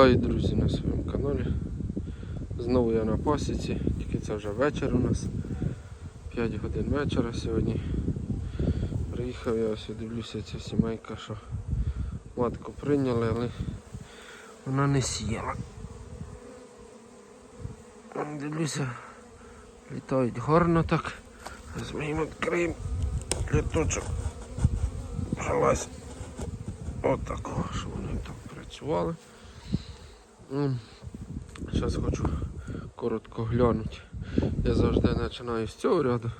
Вітаю, друзі, на своєму каналі. Знову я на пасіці, тільки це вже вечір у нас. 5 годин вечора сьогодні. Приїхав я ось дивлюся ця сімейка, що матку прийняли, але вона не сіяла. Дивлюся, літають гарно так. Їм відкриємо літочок. Залазь. Отакого, щоб вони там працювали. Зараз хочу коротко глянути. Я завжди починаю з цього ряду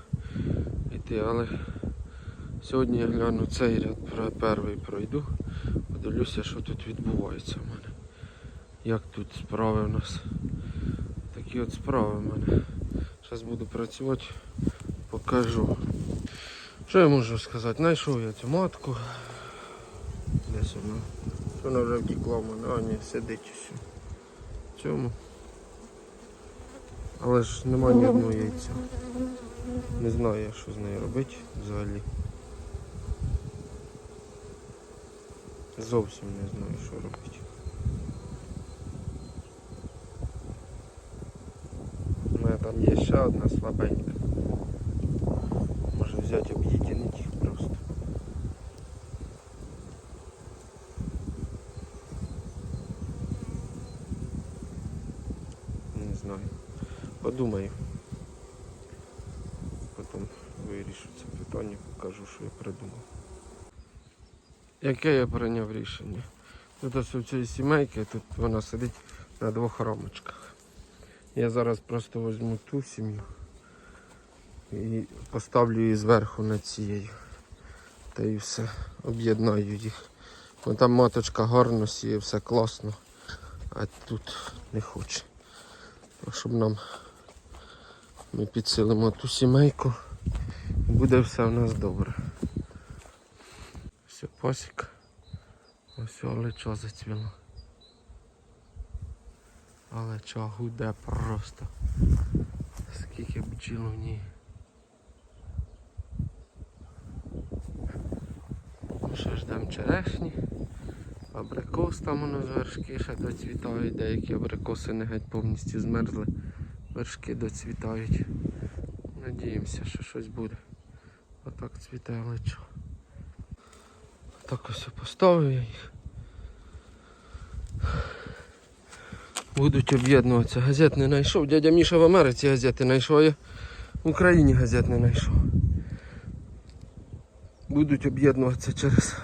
йти, але сьогодні я гляну цей ряд, перший пройду, подивлюся, що тут відбувається в мене. Як тут справи у нас. Такі от справи в мене. Зараз буду працювати, покажу. Що я можу сказати? Знайшов я цю матку. Десь вона. Вона вже втекла в мене, а ні, сидить усе. Цьому. Але ж немає ні одного яйця. Не знаю я, що з нею робити взагалі. Зовсім не знаю, що робити. У мене там є ще одна слабенька. Може взяти об'єднати їх просто. Знаю. Подумаю. Потім вирішу це питання, покажу, що я придумав. Яке я прийняв рішення? Тут ось у цієї сімейки, тут вона сидить на двох рамочках. Я зараз просто візьму ту сім'ю і поставлю її зверху над цією. Та і все, об'єднаю їх. Бо там маточка гарно сіє, все класно, а тут не хоче. Щоб нам ми підсилимо ту сімейку, буде все у нас добре. Все, пасіка. Ось олечо зацвіло. Але чого гуде просто. Скільки бджіл в ній. Ну що ждемо черешні. Абрикос там воно з вершки ще доцвітають, деякі абрикоси не геть повністю змерзли. Вершки доцвітають. Надіємося, що щось буде. Отак цвіте лечо. Так ось поставив я їх. Будуть об'єднуватися. Газет не знайшов. Дядя Міша в Америці газети знайшов, а я в Україні газет не знайшов. Будуть об'єднуватися через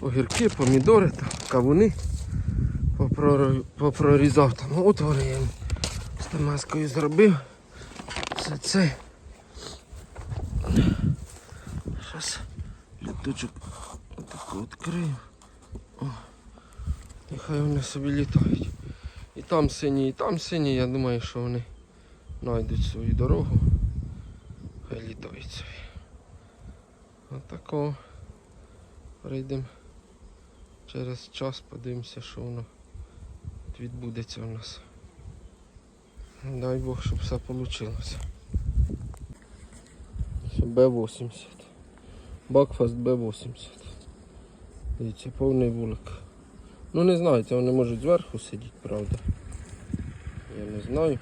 огірки, помідори, там, кавуни. Попрор- Попрорізав там отвори я з тамаскою зробив. Все це. Зараз літочок отаку відкрию. О. І хай вони собі літають. І там сині, і там сині, я думаю, що вони знайдуть свою дорогу. Хай літають собі. Отако. Прийдемо через час, подивимося, що воно відбудеться у нас. Дай Бог, щоб все вийшло. Б-80. Бакфаст Б-80. Дивіться, повний вулик. Ну не знаю, це вони можуть зверху сидіти, правда. Я не знаю.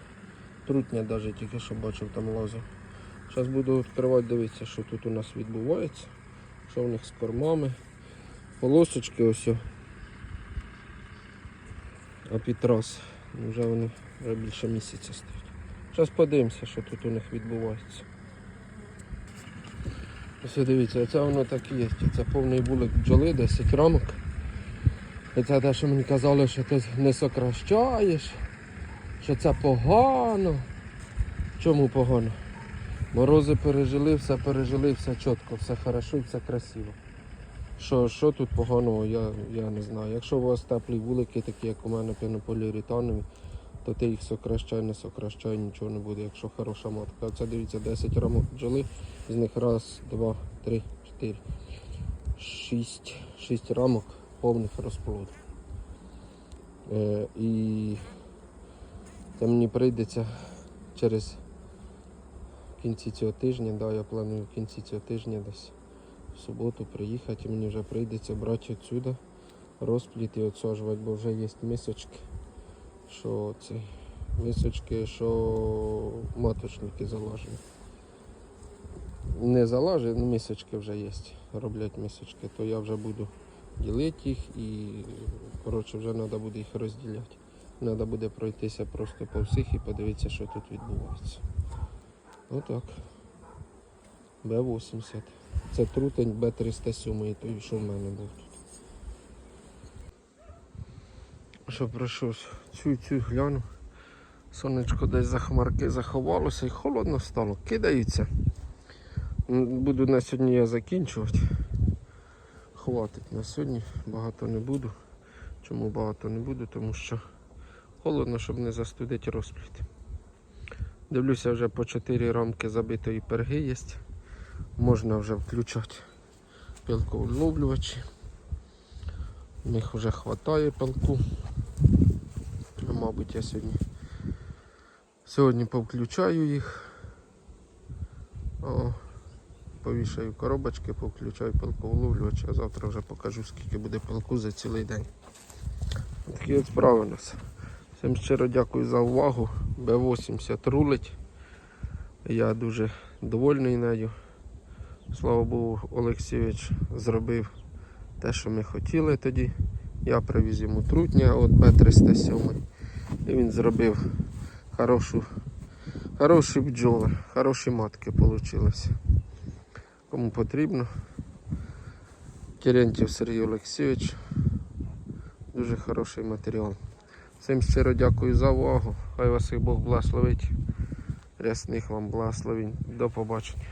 Трутня навіть тільки що бачив там лазив. Зараз буду відкривати, дивитися, що тут у нас відбувається. Що в них з кормами. Полосочки ось. А підраз. Вже вони вже більше місяця стоять. Зараз подивимося, що тут у них відбувається. Ось дивіться, це воно так і є. Це повний вулик бджоли, 10 рамок. І це те, що мені казали, що ти не сокращаєш, що це погано. Чому погано? Морози пережили, все пережили, все чітко, все хорошо все красиво. Що, що тут поганого, я, я не знаю. Якщо у вас теплі вулики, такі як у мене пінополіуретанові, то ти їх сокращай, не сокращай, нічого не буде, якщо хороша матка. Це дивіться 10 рамок бджоли, з них раз, два, три, чотири, шість, шість рамок повних розплодів. Е, і це мені прийдеться через кінці цього тижня, да, я планую в кінці цього тижня десь в суботу приїхати і мені вже прийдеться брати відсюди розпліт і отсаджувати, бо вже є мисочки, що це мисочки, що маточники залажені. Не залажені, мисочки вже є. Роблять мисочки, то я вже буду ділити їх і коротше вже треба буде їх розділяти. Треба буде пройтися просто по всіх і подивитися, що тут відбувається. Отак. Б-80. Це трутень Б307, той, що в мене був тут. Що пройшов цю цю гляну. Сонечко десь за хмарки заховалося і холодно стало. Кидаються. Буду на сьогодні я закінчувати. Хватить на сьогодні, багато не буду. Чому багато не буду? Тому що холодно, щоб не застудити розпліт. Дивлюся, вже по 4 рамки забитої перги є. Можна вже включати пилковловлювачі. В них вже вистачає пилку. Ну, Мабуть, я сьогодні сьогодні повключаю їх. О, повішаю коробочки, повключаю пилковловлювач, а завтра вже покажу, скільки буде пилку за цілий день. Такі от справи у нас. Всім щиро дякую за увагу. Б-80 рулить. Я дуже довольний нею. Слава Богу, Олексійович зробив те, що ми хотіли тоді. Я привіз йому трутня от Б307. І він зробив хорошу, хороші бджоли, хороші матки вийшли. Кому потрібно. Терентьєв Сергій Олексійович. Дуже хороший матеріал. Всім щиро дякую за увагу. Хай вас і Бог благословить. Рясних вам благословень. До побачення.